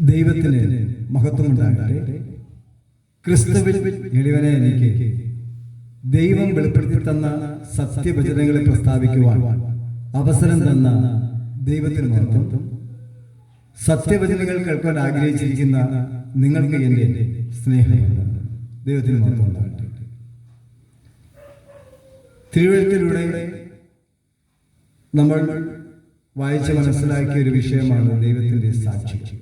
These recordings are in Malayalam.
ദൈവത്തിന് മഹത്വമുണ്ടാകട്ടെ. ക്രിസ്തുവിൽ എളിവനെ എനിക്ക്. ദൈവം വെളിപ്പെടുത്തി തന്ന സത്യവചനങ്ങളെ പ്രസ്താവിക്കുവാൻ അവസരം തന്ന ദൈവത്തിന് മഹത്വം. സത്യവചനങ്ങൾ കേൾക്കാൻ ആഗ്രഹിച്ചിരിക്കുന്ന നിങ്ങൾക്ക് എന്റെ സ്നേഹമാണ് ദൈവത്തിന് മഹത്വം ഉണ്ടാകട്ടെ. തിരുവഴുത്തിലൂടെ നമ്മൾ വായിച്ച് മനസ്സിലാക്കിയ ഒരു വിഷയമാണ് ദൈവത്തിന്റെ സാക്ഷി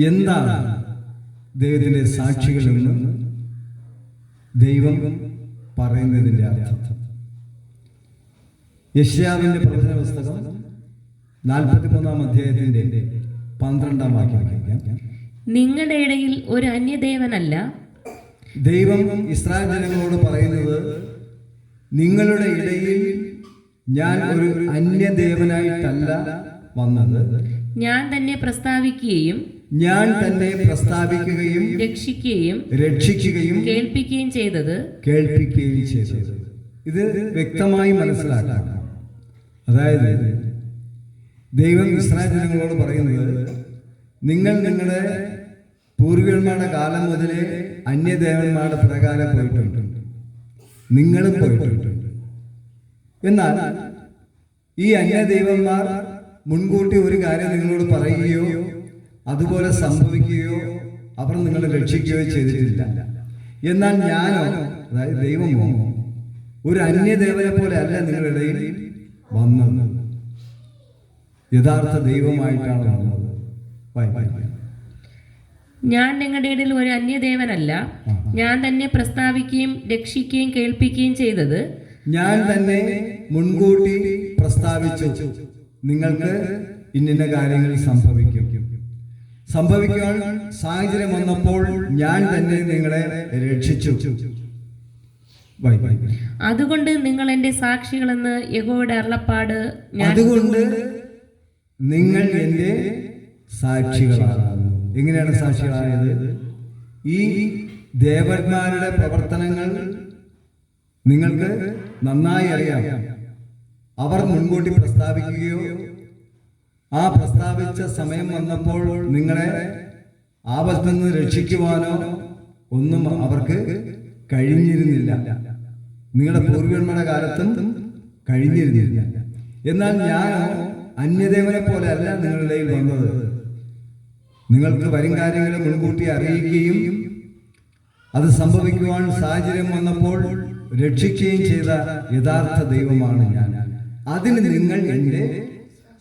എന്താണ് ദൈവത്തിന്റെ സാക്ഷികളെന്ന് ദൈവം പറയുന്നതിന്റെ അർത്ഥം. യശ്യാവിന്റെ പ്രവചന പുസ്തകം നാൽപ്പത്തി മൂന്നാം അധ്യായത്തിന്റെ പന്ത്രണ്ടാം വാക്യം നിങ്ങളുടെ ഇടയിൽ ഒരു അന്യദേവനല്ല. ദൈവം ഇസ്രായേൽ ജനങ്ങളോട് പറയുന്നത് നിങ്ങളുടെ ഇടയിൽ ഞാൻ ഒരു അന്യദേവനായിട്ടല്ല വന്നത്. ഞാൻ തന്നെ പ്രസ്താവിക്കുകയും ഞാൻ തന്നെ പ്രസ്താവിക്കുകയും രക്ഷിക്കുകയും രക്ഷിക്കുകയും കേൾപ്പിക്കുകയും ചെയ്തത് കേൾപ്പിക്കുകയും ചെയ്തത്. ഇത് വ്യക്തമായി മനസ്സിലാക്കാം. അതായത് ദൈവം ഇസ്രായേലിനോട് പറയുന്നത് നിങ്ങൾ നിങ്ങളുടെ പൂർവികന്മാരുടെ കാലം മുതലേ അന്യദേവന്മാരുടെ പ്രകാരം പോയിട്ടുണ്ട്. നിങ്ങളും പോയിട്ടുണ്ട്. എന്നാൽ ഈ അന്യദൈവന്മാർ മുൻകൂട്ടി ഒരു കാര്യം നിങ്ങളോട് പറയുകയോ അതുപോലെ സംഭവിക്കുകയോ അവർ നിങ്ങളെ രക്ഷിക്കുകയോ ചെയ്തിട്ടില്ല. എന്നാൽ ഞാനോ അതായത് ദൈവമോ ഒരു അന്യദേവനെ പോലെ അല്ല നിങ്ങളുടെ ഇടയിൽ വന്നത്. യഥാർത്ഥ ദൈവമായിട്ടാണ് വന്നത്. ഞാൻ നിങ്ങളുടെ ഇടയിൽ ഒരു അന്യദേവനല്ല. ഞാൻ തന്നെ പ്രസ്താവിക്കുകയും രക്ഷിക്കുകയും കേൾപ്പിക്കുകയും ചെയ്തത്. ഞാൻ തന്നെ മുൻകൂട്ടി പ്രസ്താവിച്ചു. നിങ്ങൾക്ക് ഇന്നിന്ന കാര്യങ്ങൾ സംഭവിക്കും. സംഭവിക്കാൻ സാഹചര്യം വന്നപ്പോൾ ഞാൻ തന്നെ നിങ്ങളെ രക്ഷിച്ചു. അതുകൊണ്ട് നിങ്ങൾ എന്റെ സാക്ഷികളെന്ന് യഹോയുടെ അരുളപ്പാട് അതുകൊണ്ട് നിങ്ങൾ എന്റെ സാക്ഷികളാണ് എങ്ങനെയാണ് സാക്ഷികളായത്? ഈ ദേവന്മാരുടെ പ്രവർത്തനങ്ങൾ നിങ്ങൾക്ക് നന്നായി അറിയാം. അവർ മുൻകൂട്ടി പ്രസ്താവിക്കുകയോ ആ പ്രസ്താവിച്ച സമയം വന്നപ്പോൾ നിങ്ങളെ ആപത്തിൽ നിന്ന് രക്ഷിക്കുവാനോ ഒന്നും അവർക്ക് കഴിഞ്ഞിരുന്നില്ല. നിങ്ങളുടെ പൂർവികന്മാരുടെ കാലത്തും കഴിഞ്ഞിരുന്നില്ല. എന്നാൽ ഞാൻ അന്യദേവനെ പോലെ അല്ല നിങ്ങളുടെ വന്നത്. നിങ്ങൾക്ക് വരും കാര്യങ്ങളെ മുൻകൂട്ടി അറിയിക്കുകയും അത് സംഭവിക്കുവാൻ സാഹചര്യം വന്നപ്പോൾ രക്ഷിക്കുകയും ചെയ്ത യഥാർത്ഥ ദൈവമാണ് ഞാൻ. അതിന് നിങ്ങൾ എന്റെ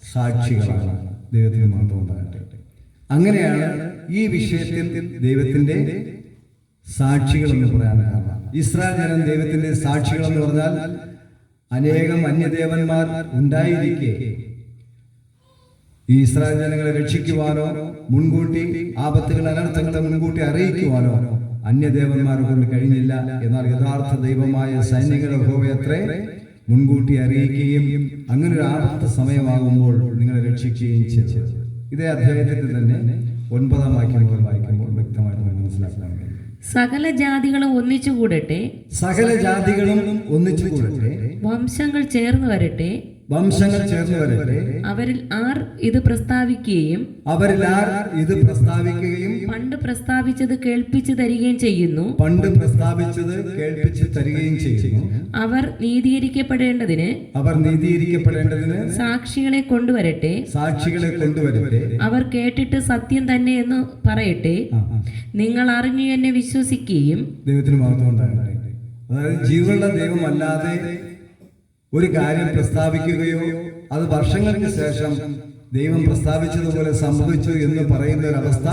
സാക്ഷികളാണ്. ദൈവത്തിന് മാത്രം ഉണ്ടാകട്ടെ. അങ്ങനെയാണ് ഈ വിഷയത്തിൽ ദൈവത്തിന്റെ സാക്ഷികൾ എന്ന് പറയാൻ കാരണം ഇസ്രായേൽ ജനം ദൈവത്തിന്റെ സാക്ഷികൾ എന്ന് പറഞ്ഞാൽ അനേകം അന്യദേവന്മാർ ഉണ്ടായിരിക്കെ. ഈ ഇസ്രായേൽ ജനങ്ങളെ രക്ഷിക്കുവാനോ മുൻകൂട്ടി ആപത്തുകൾ അനർത്ഥങ്ങളെ മുൻകൂട്ടി അറിയിക്കുവാനോ അന്യദേവന്മാരെ കൊണ്ട് കഴിഞ്ഞില്ല. എന്നാൽ യഥാർത്ഥ ദൈവമായ സൈനികരുടെ ഹോവയത്രേ മുൻകൂട്ടി അറിയിക്കുകയും അങ്ങനെ ഒരു ആപത്ത് സമയമാകുമ്പോൾ നിങ്ങളെ രക്ഷിക്കുകയും ചെയ്തു. ഇതേ അധ്യായത്തിൽ തന്നെ ഒൻപതാം വാക്യം മുതൽ വായിക്കുമ്പോൾ വ്യക്തമായിട്ട് നമുക്ക് മനസ്സിലാക്കാൻ സകല ജാതികളും ഒന്നിച്ചു കൂടട്ടെ സകല ജാതികളും ഒന്നിച്ചു കൂടട്ടെ വംശങ്ങൾ ചേർന്ന് വരട്ടെ. വംശങ്ങൾ ചേർന്നവരെ അവരിൽ ആർ ഇത് പ്രസ്താവിക്കുകയും അവരിൽ ആർ ഇത് പ്രസ്താവിക്കുകയും പണ്ട് പ്രസ്താവിച്ചത് കേൾപ്പിച്ചു തരികയും ചെയ്യുന്നു. പണ്ട് പ്രസ്താവിച്ചത് കേൾപ്പിച്ചു തരികയും ചെയ്യുന്നു. അവർ നീതീകരിക്കപ്പെടേണ്ടതിന് അവർ നീതീകരിക്കപ്പെടേണ്ടതിന് സാക്ഷികളെ കൊണ്ടുവരട്ടെ. സാക്ഷികളെ കൊണ്ടുവരട്ടെ. അവർ കേട്ടിട്ട് സത്യം തന്നെ എന്ന് പറയട്ടെ. നിങ്ങൾ അറിഞ്ഞു എന്നെ വിശ്വസിക്കുകയും ദൈവത്തിന് മാത്രം അതായത് ജീവനുള്ള ദൈവമല്ലാതെ ഒരു കാര്യം പ്രസ്താവിക്കുകയോ അത് വർഷങ്ങൾക്ക് ശേഷം ദൈവം പ്രസ്താവിച്ചതുപോലെ സംഭവിച്ചു എന്ന് പറയുന്ന ഒരവസ്ഥ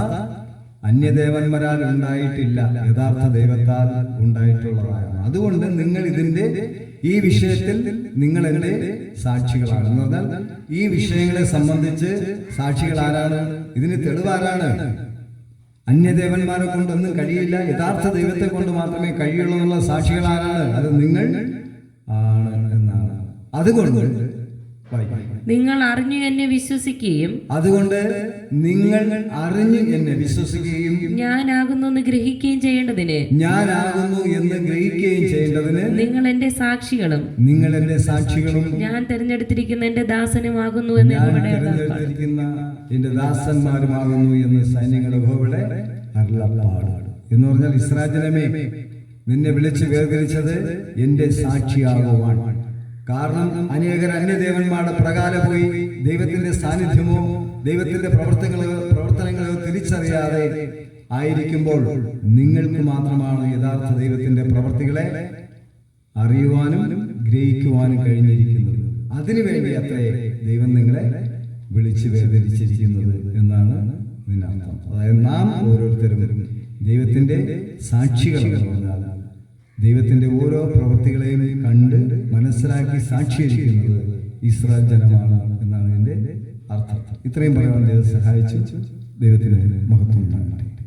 അന്യദേവന്മാരാൽ ഉണ്ടായിട്ടില്ല. യഥാർത്ഥ ദൈവത്താൽ ഉണ്ടായിട്ടുള്ളതാണ്. അതുകൊണ്ട് നിങ്ങൾ ഇതിന്റെ ഈ വിഷയത്തിൽ നിങ്ങൾ എന്റെ സാക്ഷികളാണ്. എന്ന് പറഞ്ഞാൽ ഈ വിഷയങ്ങളെ സംബന്ധിച്ച് സാക്ഷികൾ ആരാണ്? ഇതിന് തെളിവാരാണ്. അന്യദേവന്മാരെ കൊണ്ടൊന്നും കഴിയില്ല. യഥാർത്ഥ ദൈവത്തെ കൊണ്ട് മാത്രമേ കഴിയുള്ളൂ എന്നുള്ള സാക്ഷികൾ ആരാണ്? അത് നിങ്ങൾ അതുകൊണ്ട്. നിങ്ങൾ അറിഞ്ഞു എന്നെ വിശ്വസിക്കുകയും അതുകൊണ്ട് നിങ്ങൾ അറിഞ്ഞു എന്നെ വിശ്വസിക്കുകയും ഞാനാകുന്നു എന്ന് ഗ്രഹിക്കുകയും ചെയ്യേണ്ടതിന് ഞാനാകുന്നു എന്ന് ഗ്രഹിക്കുകയും ചെയ്യേണ്ടതിന് നിങ്ങൾ എന്റെ സാക്ഷികളും നിങ്ങൾ എന്റെ സാക്ഷികളും ഞാൻ തിരഞ്ഞെടുത്തിരിക്കുന്ന എന്റെ ദാസനുമാകുന്നു എന്ന് തിരഞ്ഞെടുത്തിരിക്കുന്ന എന്റെ ദാസന്മാരുമാകുന്നു എന്ന് സൈന്യങ്ങളുടെ എന്ന് പറഞ്ഞാൽ ഇസ്രാജനമേ നിന്നെ വിളിച്ച് വേർതിരിച്ചത് എന്റെ സാക്ഷിയാകുവാൻ കാരണം അനേകർ അന്യദേവന്മാരുടെ പ്രകാരം പോയി ദൈവത്തിന്റെ സാന്നിധ്യമോ ദൈവത്തിന്റെ പ്രവർത്തനങ്ങളോ പ്രവർത്തനങ്ങളോ തിരിച്ചറിയാതെ ആയിരിക്കുമ്പോൾ നിങ്ങൾക്ക് മാത്രമാണ് യഥാർത്ഥ ദൈവത്തിന്റെ പ്രവർത്തികളെ അറിയുവാനും ഗ്രഹിക്കുവാനും കഴിഞ്ഞിരിക്കുന്നത്. അതിനുവേണ്ടി അത്രേ ദൈവം നിങ്ങളെ വിളിച്ചു വേദനിച്ചിരിക്കുന്നത് എന്നാണ് അതായത് നാം ഓരോരുത്തരും ദൈവത്തിന്റെ സാക്ഷികളെന്ന് ദൈവത്തിന്റെ ഓരോ പ്രവൃത്തികളെയും കണ്ട് മനസ്സിലാക്കി സാക്ഷീകരിക്കുന്നത് ഇസ്രായേൽ ജനമാണ് എന്നാണ് ഇതിന്റെ അർത്ഥം. ഇത്രയും പറയാൻ ദൈവം സഹായിച്ചു. ദൈവത്തിന് മഹത്വം ഉണ്ടാകട്ടെ.